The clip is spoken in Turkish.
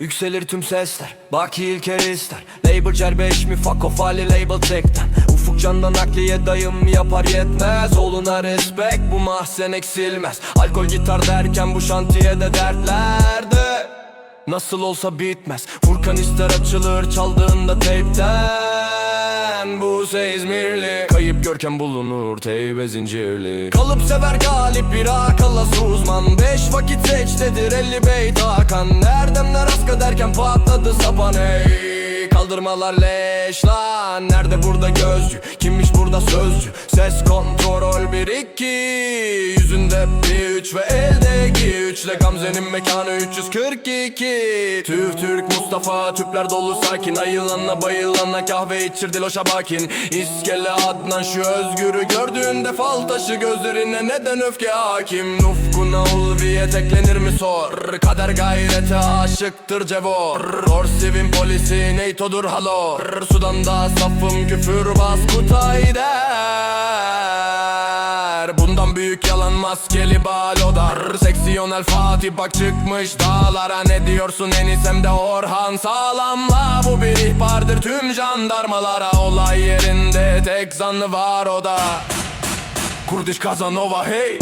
Yükselir tüm sesler Bak İlker ister. Label cer 5 mi fuck off Ali label tekten. Ufuk candan nakliye dayım yapar yetmez. Oluna respect bu mahzen eksilmez. Alkol gitar derken bu şantiyede dertlerde Nasıl olsa bitmez. Furkan ister açılır çaldığında teypten Bu Kayıp görkem bulunur teybe zincirli. Kalıp sever galip bir akıllı uzman Beş vakit seçtedir elli beyt Hakan Erdemler aska derken patladı sapan. Hey Kaldırmalar leş lan. Nerede burada gözcü? Kimmiş burada sözcü? Ses kontrol bir iki Yüzünde bir üç ve eldeki üçle Gamze'nin mekanı 342 TÜV Türk Mustafa Tüpler dolu sakin. Ayılanla bayılanla kahve içirdi loşa bakin. İskele Adnan şu özgürü Gördüğünde fal taşı gözlerine neden öfke hakim? Ufkuna ulviye teklenir mi sor? Kader gayrete aşıktır cevor. Orsivin polisi neytodur halor. Sudan da safım küfür bas kutay der. Bundan büyük yalan maskeli balodar Seksiyonel Fatih bak çıkmış dağlara Ne diyorsun Enis hem de Orhan sağlamla Bu bir ihbardır tüm jandarmalara. Olay yerinde tek zanlı var o da. Kurdiş Kazanova hey